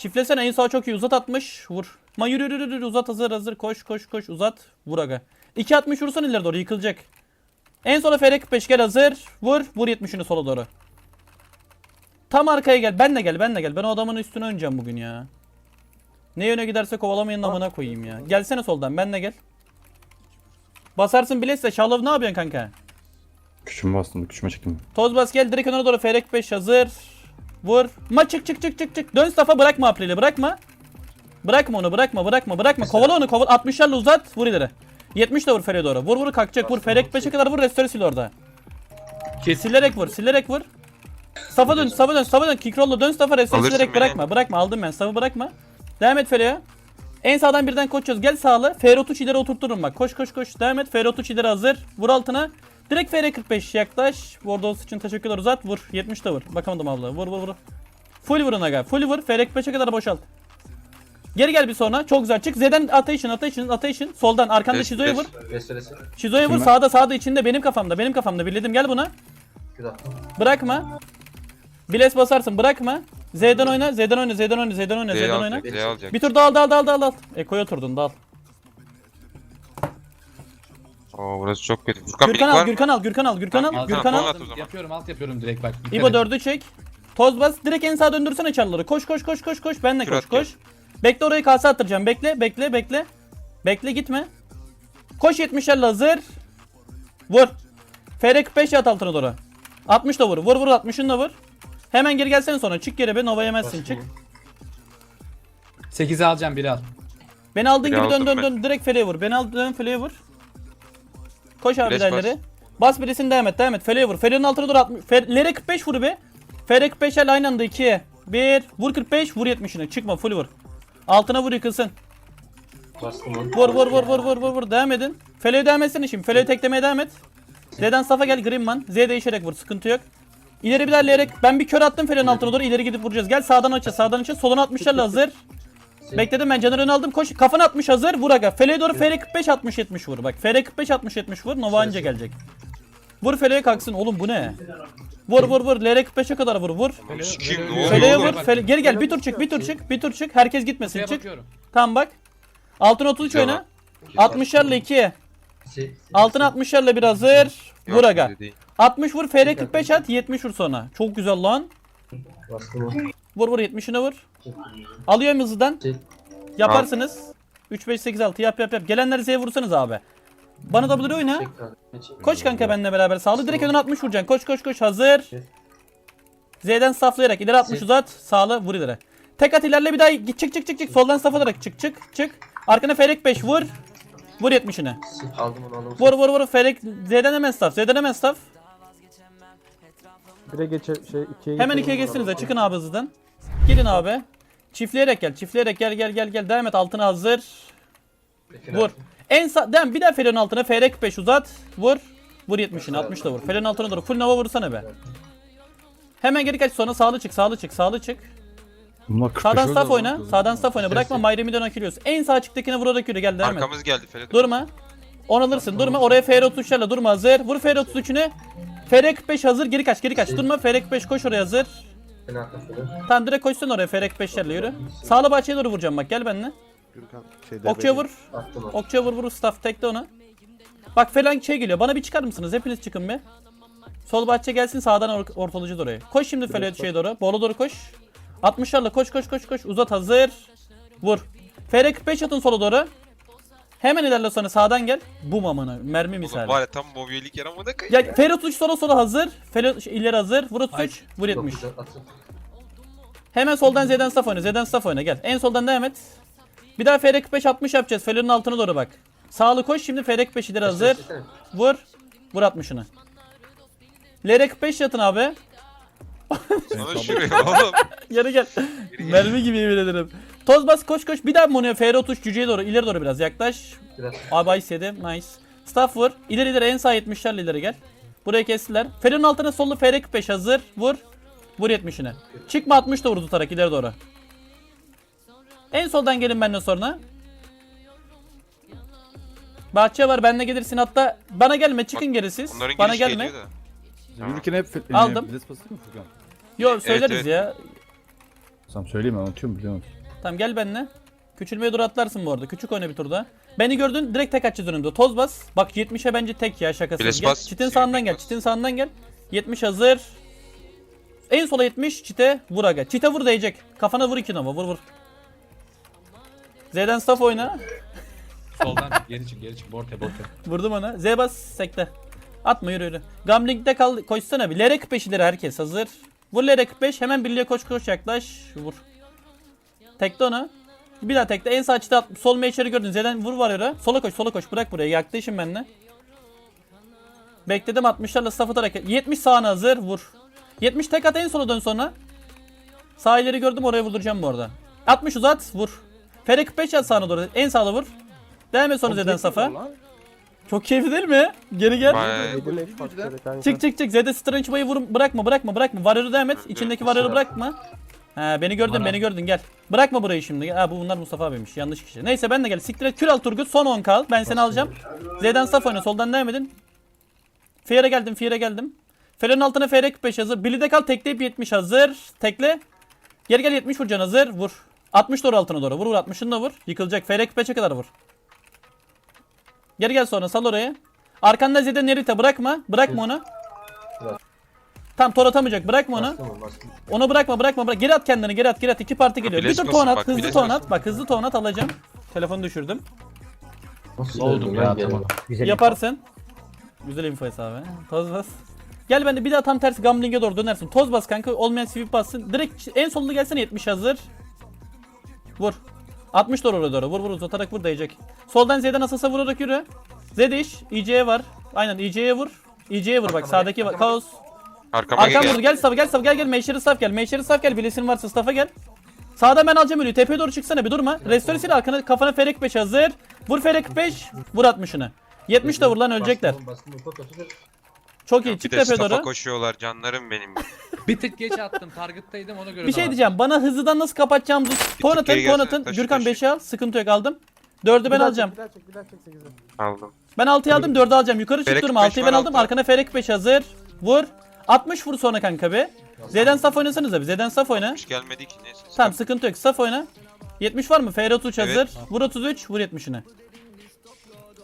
Çiftlesene en sağa çok iyi uzat atmış. Vur. Ma yürü yürü yürü uzat hazır hazır koş koş koş uzat. Vur aga. 2 atmış vursan ileri doğru yıkılacak. En sola FR 45 gel hazır. Vur. Vur 70'ini sola doğru. Tam arkaya gel. Ben de gel ben de gel. Ben o adamın üstüne oynayacağım bugün ya. Ne yöne giderse kovalamayın amına koyayım ya. Gelsene soldan ben de gel. Basarsın bilese Şalov ne yapıyorsun kanka? Küçüğümü bastım. Küçüğüme çektim. Toz bas gel direkt önüne doğru Ferek 5 hazır. Vur. Ma çık çık çık çık çık. Dön staff'a bırakma April'i bırakma. Bırakma onu bırakma bırakma bırakma. Kovala onu kovala. 60'larla uzat. Vur ileri. 70 de vur Ferik'e doğru. Vur vur kalkacak. Vur Ferek 5'e kadar vur restore sil orada. Silerek vur silerek vur. Safa dön safa dön safa dön. Kickroll'la dön staff'a restore Alırsın silerek beni. bırakma. Bırakma aldım ben. Staff'ı bırakma. Devam et Ferik'e. En sağdan birden koşuyoruz. Gel sağlı. F33 ileri oturturum bak. Koş koş koş. Devam et. F33 ileri hazır. Vur altına. Direkt FR45 yaklaş. Bordos için teşekkürler uzat. Vur. 70 de vur. Bakamadım abla. Vur vur vur. Full vurun aga. Full vur. FR45'e kadar boşalt. Geri gel bir sonra. Çok güzel. Çık. Z'den atayışın atayışın atayışın. Soldan. Arkanda Şizo'ya res. vur. Restoresi. Şizo'ya vur. Sağda sağda içinde. Benim kafamda. Benim kafamda. Birledim. Gel buna. Güzel. Bırakma. Biles basarsın. Bırakma. Z'den oyna. Z'den oyna. Z'den oyna. Z'den oyna. Z'den oyna. Z'yi alacak. Bir tur dal dal dal dal dal. Eko'ya oturdun dal. Oo burası çok kötü. Furkan Gürkan Bilik var al, mı? Gürkan al, Gürkan al, Gürkan al, Tamam, Gürkan tamam, al. at o zaman. Yapıyorum alt yapıyorum direkt bak. Dikkat İbo et. 4'ü çek. Toz bas. Direkt en sağa döndürsene çalları. Koş koş koş koş koş. Benle koş Kürat koş. Bekle orayı kase attıracağım. Bekle bekle bekle. Bekle gitme. Koş 70'lerle hazır. Vur. FR 45 at altına doğru. 60 da vur. Vur vur 60'ını da vur. Hemen geri gelsene sonra. Çık geri be. Nova yemezsin çık. 8'i alacağım biri al. Beni aldığın Biri gibi dön aldım dön ben. dön. Direkt feleğe vur. Beni al dön feleğe vur. Koş abi Biraz ilerleri. Bas birisini devam et devam et. Feleğe vur. Feleğin altına doğru 60. Lere 45 vur be. Fere 45 el aynı anda 2. 1. Vur 45 vur 70'ine. Çıkma full vur. Altına vur yıkılsın. Bastım onu. Vur vur vur vur vur vur vur. Devam edin. Feleğe devam etsene şimdi. Feleğe teklemeye devam et. Z'den safa gel Grimman. Z değişerek vur. Sıkıntı yok. İleri bir derleyerek ben bir kör attım Feleğin altına doğru ileri gidip vuracağız. Gel sağdan açı sağdan açı. Soluna 60'larla hazır. Bekledim ben Caner'ını aldım. Koş kafana 60 hazır. Vur aga. Feleğe doğru FR 45 60 70 vur. Bak FR 45 60 70 vur. Nova anca gelecek. Vur Feleğe kalksın. Oğlum bu ne? Vur vur vur. LR 45'e kadar vur. Vur. Ne oluyor oğlum? vur. Fele geri gel. Bir tur çık. Bir tur çık. Bir tur çık. Herkes gitmesin. Çık. Tamam bak. Altın 33 Güzel oyna. 60'larla 2. Şey- Altın 60'larla bir hazır. Vur aga. öyle değil. 60 vur. FR 45 at. 70 vur sonra. Çok güzel lan. Vur vur 70'ine vur. Alıyorum hızlıdan. Şey- Yaparsınız. 3 5 8 6 yap yap yap. Gelenler Z'ye vursanız abi. Bana W oyna. Koş kanka benimle beraber. Sağlı direkt önüne 60 vuracaksın. Koş koş koş hazır. Z'den saflayarak ileri 60 uzat. Sağlı vur ileri. Tek at ilerle bir daha git çık çık çık çık. Soldan saf olarak çık çık çık. Arkana Ferek 5 vur. Vur 70'ine. Aldım onu aldım. Vur vur vur Ferek Z'den hemen staff. Z'den hemen staff. Bire geçe şey ikiye Hemen ikiye geçsinize. Çıkın abi hızlıdan. Gidin abi. Çiftleyerek gel. Çiftleyerek gel gel gel gel. Devam et altına hazır. Vur. En sağ devam bir daha Feren'in altına FR 45 uzat. Vur. Vur 70'ini 60 da vur. Feren'in altına doğru. Full Nova vursana be. Hemen geri kaç sonra sağlı çık sağlı çık sağlı çık. Bunlar 45 Sağdan staff oyna. Sağdan staff oyna. Bırakma Mayrem'i dön akılıyorsun. En sağ çıktakine vurarak yürü gel devam et. Arkamız geldi Felek. Durma. On alırsın. Durma. Oraya FR 33'lerle durma hazır. Vur FR 33'üne. FR 45 hazır. Geri kaç geri kaç. Durma. FR 45 koş oraya hazır. Tamam direkt koşsun oraya FR 45'lerle yürü. Sağlı bahçeye doğru vuracağım bak gel benimle. Okçuya vur. Attım onu. Okçuya vur vur staff tekle onu. Bak falan şey geliyor. Bana bir çıkar mısınız? Hepiniz çıkın bir. Sol bahçe gelsin sağdan or ortalayacağız orayı. Koş şimdi Fel'e şeye doğru. Bolu doğru koş. 60'larla koş koş koş koş. Uzat hazır. Vur. FR 45 atın sola doğru. Hemen ilerle sonra sağdan gel. Bum amına. Mermi Oğlum misali. var ya tam mobiyelik yaramadı kayıp. Ya FR 33 sola sola hazır. FR şey, ileri hazır. Vur 33. Vur 70. Çok güzel, attım. Hemen soldan Z'den staff oyna. Z'den staff oyna gel. En soldan devam et. Bir daha FR 45 60 yapacağız. Felon'un altına doğru bak. Sağlı koş şimdi FR 45 ileri hazır. Vur. Vur 60'ını. LR 45 yatın abi. Sana şuraya oğlum. Geri gel. Mermi gibi yemin ederim. Toz bas koş koş. Bir daha Mono'ya FR 33 cüceye doğru. ileri doğru biraz yaklaş. Biraz. Abi ice yedi. Nice. Staff vur. İleri ileri en sağ 70'lerle ileri gel. Buraya kestiler. Fer'in altına sollu FR 45 hazır. Vur. Vur 70'ine. Çıkma 60 da vur tutarak ileri doğru. En soldan gelin benden sonra. Bahçe var benle gelirsin hatta bana gelme çıkın geri siz. Onların Bana gelme. geliyor da. Yürürken hep Aldım. Basıyor mu Furkan? Yo söyleriz evet. ya. Tamam söyleyeyim mi? Unutuyorum biliyor musun? Tamam gel benimle. Küçülmeye doğru atlarsın bu arada. Küçük oyna bir turda. Beni gördün direkt tek atacağız önümde. Toz bas. Bak 70'e bence tek ya şakasız. Biles Gel. bas. Çitin sağından gel. Çitin sağından gel. 70 hazır. En sola 70 çite vur aga. Çite vur değecek. Kafana vur iki nova vur vur. Z'den staff oyna. Soldan geri çık geri çık borte borte. Vurdum ona. Z bas sekte. Atma yürü yürü. Gamling'de kal koşsana bir. LR 45 ileri herkes hazır. Vur LR 45 hemen birliğe koş koş yaklaş. Vur. Tekte ona. Bir daha tekte. En sağ açıda at. Sol meşeri gördün. Z'den vur var yere. Sola koş sola koş. Bırak buraya. Yaklaşın benimle. Bekledim 60'larla staff atarak. 70 sağına hazır. Vur. 70 tek at en sola dön sonra. Sağ ileri gördüm oraya vurduracağım bu arada. 60 uzat vur. Fere 45 at sağına doğru. En sağda vur. Devam et sonra Z'den safa. Çok keyifli değil mi? Geri gel. Çık çık çık. Z'de Strange Bay'ı vur. Bırakma bırakma bırakma. Warrior'ı devam et. İçindeki Warrior'ı bırakma. Ha beni gördün Bana. beni gördün gel. Bırakma burayı şimdi. Ha bu bunlar Mustafa abiymiş. Yanlış kişi. Neyse ben de gel. Siktir et. Kür al Turgut. Son 10 kal. Ben seni alacağım. Z'den saf oyna. Soldan devam edin. Fiyer'e geldim. Fiyer'e geldim. Feler'in altına FR 45 hazır. Billy'de kal. Tekleyip 70 hazır. Tekle. Geri gel 70 vuracaksın hazır. Vur. 60 doğru altına doğru. Vur vur 60'ını da vur. Yıkılacak. FR 45'e kadar vur. Geri gel sonra sal oraya. Arkanda Z'de Nerita bırakma. Bırakma onu. Tam tor atamayacak. Bırakma onu. Onu bastım. Onu bırakma bırakma bırak. Geri at kendini geri at geri at. İki parti geliyor. Bir bileş dur basın ton at. bak, Hızlı bileş ton basın. at. Bak hızlı ton at alacağım. Telefonu düşürdüm. Nasıl Oldum öldüm ya, lan gene? tamam. Yaparsın. Güzel info hesabı. Toz bas. Gel ben de bir daha tam tersi gambling'e doğru dönersin. Toz bas kanka. Olmayan sweep bassın. Direkt en solda gelsene 70 hazır. Vur. 60 doğru oraya doğru. Vur vur uzatarak vur değecek. Soldan Z'den asasa vurarak yürü. Z değiş. IC'ye var. Aynen IC'ye vur. IC'ye vur bak sağdaki bak. Kaos. Arkama Arkam gel. vurdu gel staff'a gel staff'a gel gel. Meşeri staff gel Meşeri staff gel. Bilesin varsa staff'a gel. Sağda ben alacağım ölüyü tepeye doğru çıksana bir durma. Restoresiyle arkana kafana Ferek 5 hazır. Vur Ferek 5 vur 60'ını 70 de vur lan ölecekler. Çok iyi Bir çık de tepeye doğru. koşuyorlar canlarım benim. Bir tık geç attım target'taydım ona göre Bir şey diyeceğim bana hızlıdan nasıl kapatacağımızı Tonatın geri gelsene, taşı, Gürkan taşı. 5'i al sıkıntı yok aldım. 4'ü ben alacağım. Aldım. Ben 6'yı aldım 4'ü alacağım. Yukarı çık Ferek durma 5 6'yı ben var aldım. arkana Ferek 5 hazır. Vur 60 vur sonra kanka be Z'den saf oynasanıza bir Z'den saf oyna Hiç gelmedi ki neyse. Tamam sıkıntı yok. Saf oyna. 70 var mı? FR 33 Evet. hazır. Vur 33, vur 70'ine.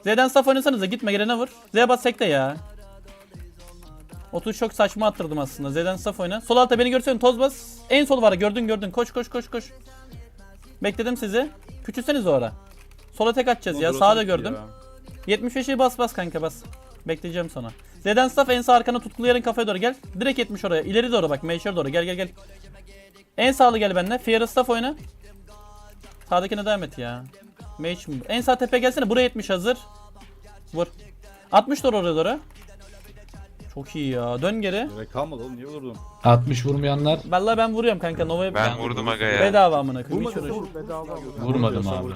Z'den saf oynasanıza gitme gelene vur. Z bas sekte ya. 30 çok saçma attırdım aslında. Z'den saf oyna. Sol alta beni görsen toz bas. En sol var gördün gördün. Koş koş koş koş. Bekledim sizi. Küçülseniz o ara. Sola tek atacağız ya. Sağa da gördüm. 75'i bas bas kanka bas. Bekleyeceğim sonra. Z'den staff en sağ arkana tutkulu yarın kafaya doğru gel. Direkt 70 oraya. İleri doğru bak. Meşer doğru. Gel gel gel. En sağlı gel benimle. Fear staff oyna. Sağdakine devam et ya. Mage mi? En sağ tepe gelsene. Buraya 70 hazır. Vur. 60 doğru oraya doğru. Çok iyi ya. Dön geri. Gerek kalmadı oğlum niye vurdun? 60 vurmayanlar Vallahi ben vuruyorum kanka. Nova'ya Ben vurdum aga ya. bedava amına koyayım. Vurma Hiç vur. vurmadım abi.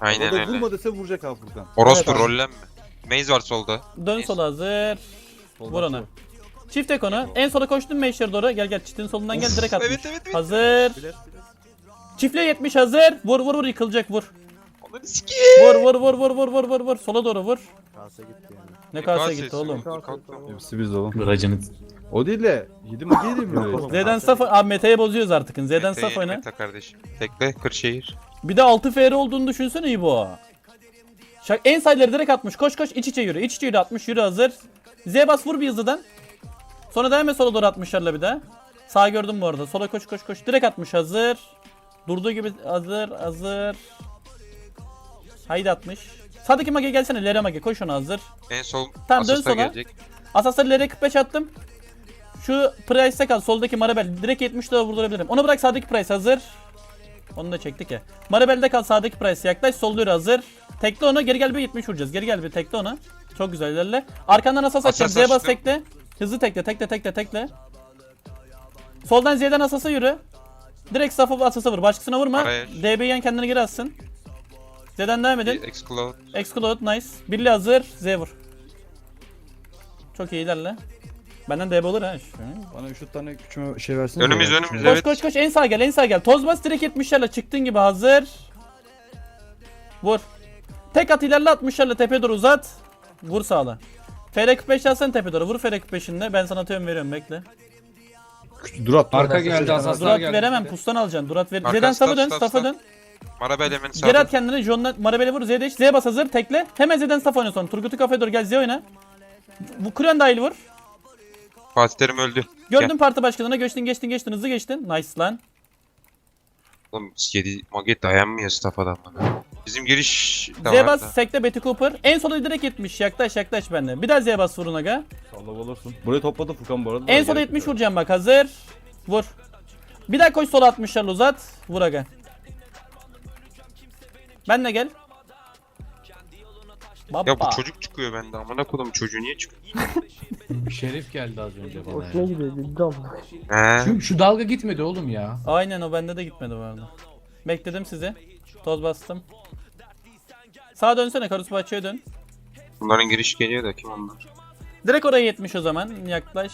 Aynen O da öyle. vurma dese vuracak abi Furkan. Orospu Evet abi. rollenme. Maze var solda. Dön sola hazır. Vur. Çift tek onu. En sola koştun Meşer doğru. Gel gel çiftin solundan gel direkt 60. Evet evet evet. Hazır. Çiftle 70 hazır. Vur vur vur yıkılacak vur. Sikiyim. Vur vur vur vur vur vur vur vur. Sola doğru vur. Ne kase gitti oğlum. Hepsi biz oğlum. Racını O değil de 7 mi değil mi? Z'den saf abi meta'yı bozuyoruz artık. Z'den Mete- saf oyna. Mete kardeşim. Tekle Kırşehir. Bir de 6 FR olduğunu düşünsene iyi bu. Şak en sayıları direkt atmış. Koş koş iç içe yürü. İç içe yürü 60 yürü hazır. Z bas vur bir hızlıdan. Sonra devam et sola doğru 60'larla bir daha. Sağ gördüm bu arada. Sola koş koş koş. Direkt atmış hazır. Durduğu gibi hazır hazır. Haydi atmış. Sağdaki mage gelsene. Lere mage koş ona hazır. En sol Tamam, dön sola. gelecek. Asasları Lere 45 attım. Şu Price'e kal. Soldaki Marabel. Direkt 70 dolar vurdurabilirim. Onu bırak sağdaki Price hazır. Onu da çektik ya. Marabel'de kal sağdaki Price yaklaş. Solluyor hazır. Tekle onu. Geri gel bir 70 vuracağız. Geri gel bir tekle onu. Çok güzel ilerle. Arkandan asas atacağım. Asas Z bas tekle. Hızlı tekle tekle tekle tekle. Soldan Z'den asasa yürü. Direkt safı asasa vur. Başkasına vurma. Araya. DB yan kendini geri atsın. Z'den devam edin. Bir Exclude. Exclude nice. Birli hazır. Z vur. Çok iyi ilerle. Benden DB olur ha. Şu- Bana şu tane küçüme şey versene. Önümüz, ya, önümüz, küçüme. evet. Koş koş koş en sağ gel en sağ gel. Toz bas direkt 70'lerle çıktığın gibi hazır. Vur. Tek at ilerle 60'larla tepeye doğru uzat. Vur sağla. FR 45 alsana tepeye doğru. Vur FR 45'inde. Ben sana atıyorum veriyorum bekle. Küçük dur at. Arka geldi asaslar Durat geldi. veremem. Pustan alacaksın. Durat ver. Arka Z'den stop, staff'a dön. Staff'a stop. dön. Marabel hemen Geri at sağda. kendini. John'la Marabel'e vur. Z'de Z bas hazır. Tekle. Hemen Z'den staff sonra. Turgut'u kafaya doğru gel Z oyna. Bu Kuren dahil vur. Fatih Terim öldü. Gördün parti başkanına. Geçtin geçtin geçtin. Hızlı geçtin. Nice lan. Oğlum 7 Mage dayanmıyor staff adamlara. Bizim giriş da Z var bas. da. Sekte Betty Cooper. En sola direkt 70. Yaklaş yaklaş bende. Bir daha Z bas vurun aga. Salla olursun. Burayı topladı Furkan bu arada. En sola 70 vuracağım bak. Hazır. Vur. Bir daha koş sola 60'larla uzat. Vur aga. Ben de gel. Baba. Ya bu çocuk çıkıyor bende. Amına kodum çocuğu niye çıkıyor? Şerif geldi az önce bana. Hoşuna ya. gidiyor ciddi. He. Şu, şu dalga gitmedi oğlum ya. Aynen o bende de gitmedi bu arada. Bekledim sizi. Toz bastım. Sağa dönsene Karus Bahçe'ye dön. Bunların giriş geliyor da kim onlar? Direkt oraya 70 o zaman. Yaklaş.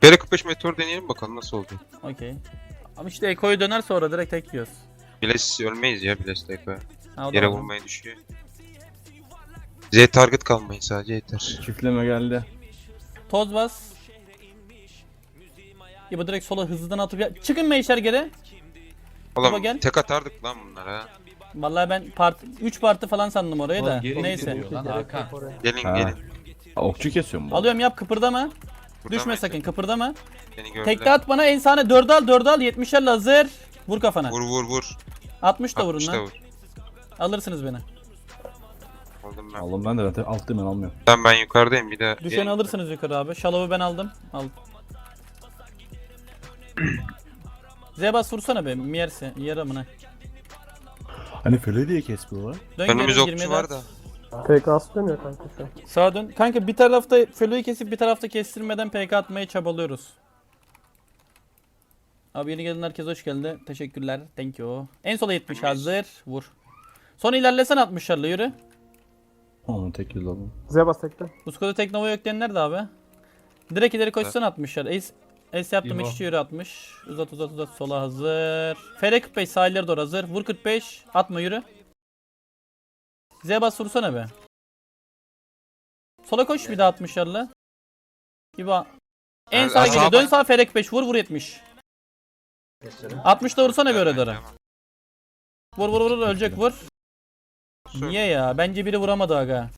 Kere 45 meteor deneyelim bakalım nasıl oldu. Okey. Ama işte Eko'yu döner sonra direkt tek yiyoruz. Biles ölmeyiz ya Biles de ekoya. Ha, o da Yere var. vurmaya düşüyor. Z target kalmayın sadece yeter. Çiftleme geldi. Toz bas. Ya bu direkt sola hızlıdan atıp ya. Çıkın meyşer geri. Oğlum gel. tek atardık lan bunlara. Vallahi ben part 3 parti falan sandım orayı da. Oğlum geri Neyse. gidiyor lan Hakan. Gelin Ha. gelin. Ha, okçu kesiyorum bu. Alıyorum yap kıpırdama. Buradan Düşme sakın kıpırdama. Beni gördüler. Tekte at bana en sahne 4 al 4 al 70'lerle hazır. Vur kafana. Vur vur vur. 60 da vurun 60 da lan. vur. Alırsınız beni. Aldım ben. Aldım ben de zaten alttım ben almıyorum. Ben ben yukarıdayım bir de. Düşeni alırsınız yukarı abi. Şalov'u ben aldım. Al. Zebas vursana be. Mierse. Yer amına. Hani Fele diye kes bu. Dön Önümüz geri, okçu 20'ye var da. PK'sı dönüyor kanka şu an. Sağa dön. Kanka bir tarafta Felo'yu kesip bir tarafta kestirmeden PK atmaya çabalıyoruz. Abi yeni gelen herkes hoş geldi. Teşekkürler. Thank you. En sola 70 hazır. Vur. Sonra ilerlesen 60'larla yürü. Onu tek yüz aldım. Zebas tekte. Uskoda Teknova yok diyenler de abi. Direkt ileri koşsan 60'lar. Ace, Ace yaptım İbo. işçi yürü 60. Uzat uzat uzat sola hazır. FR 45 sahilleri doğru hazır. Vur 45. Atma yürü. Z bas vursana be. Sola koş bir daha 60'larla. İbo. En sağa gidiyor. Dön sağa FR 45 vur vur 70. Gösterin. 60 da vursana doğru. Tamam. Vur vur vur ölecek vur. Niye ya? Bence biri vuramadı aga.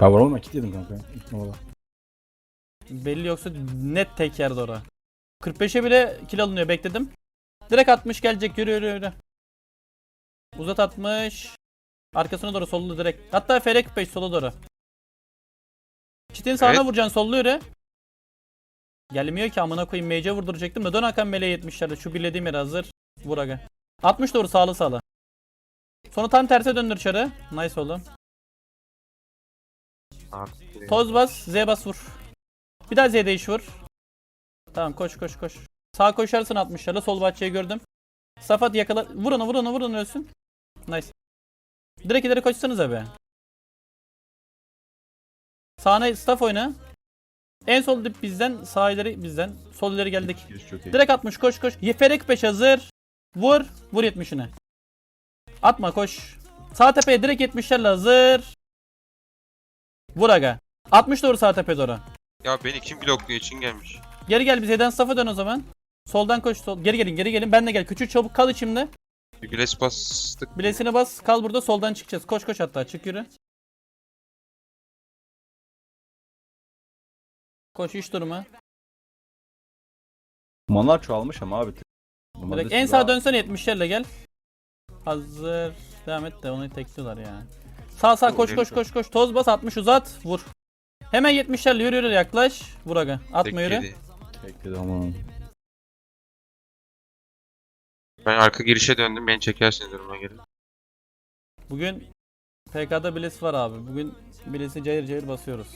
Ben var ama kilitledim kanka. İlk numara. Belli yoksa net tek yerde ora. 45'e bile kill alınıyor bekledim. Direkt 60 gelecek yürü yürü yürü. Uzat 60. Arkasına doğru sollu direkt. Hatta FR 45 sola doğru. Çitin sağına Evet. vuracaksın sollu yürü. Gelmiyor ki amına koyayım mage'e vurduracaktım da dön Hakan meleğe 70'lerde şu bilediğim yere hazır. Vur aga. 60 doğru sağlı sağlı. Sonra tam terse döndür çarı. Nice oğlum. Artık- Toz bas, Z bas vur. Bir daha Z değiş vur. Tamam koş koş koş. Sağ koşarsın 60'larla sol bahçeyi gördüm. Safat yakala. Vur onu vur onu vur onu ölsün. Nice. Direkt ileri koşsanıza be. Sağına staff oyna. En sol dip bizden, sağ ileri bizden. Sol ileri geldik. Giriş çok iyi. Direkt 60 koş koş. Yeferek 5 hazır. Vur. Vur 70'ine. Atma koş. Sağ tepeye direkt 70'lerle hazır. Vur aga. 60 doğru sağ tepeye doğru. Ya beni kim blokluyor için gelmiş. Geri gel biz Eden safa dön o zaman. Soldan koş sol. Geri gelin geri gelin. Ben de gel. Küçük çabuk kal içimde. Bir biles bastık. Bilesine bas. Kal burada soldan çıkacağız. Koş koş hatta çık yürü. Koş iş durma. Manlar çoğalmış ama abi. Bunlar Direkt da en sağa dönsene 70'lerle gel. Hazır. Devam et de onu tekliyorlar ya. Sağ sağ koş koş koş koş. Toz bas 60 uzat. Vur. Hemen 70'lerle yürü yürü yaklaş. Vur aga. Atma yürü. Bekledi ama. Ben arka girişe döndüm. Beni çekersiniz duruma göre. Bugün PK'da biles var abi. Bugün bilesi cayır cayır basıyoruz.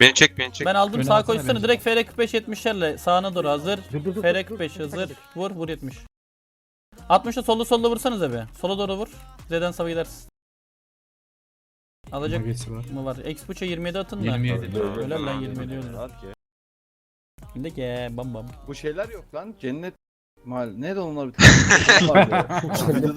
Beni çek beni çek. Ben aldım alsana koşsana direkt FR 45 70'lerle sağına doğru hazır. FR dur, 45 dur, hazır. Vur vur 70. 60'da sollu sollu vursanıza be. Sola doğru vur. Z'den sava gidersin. Alacak Magesi var. mı var? Expuç'a 27 atın da. 27. Öyle lan 27 öyle. Rahat ki. Şimdi ki bam bam. Bu şeyler yok lan. Cennet mal. Ne de onlar bir tane. Videoda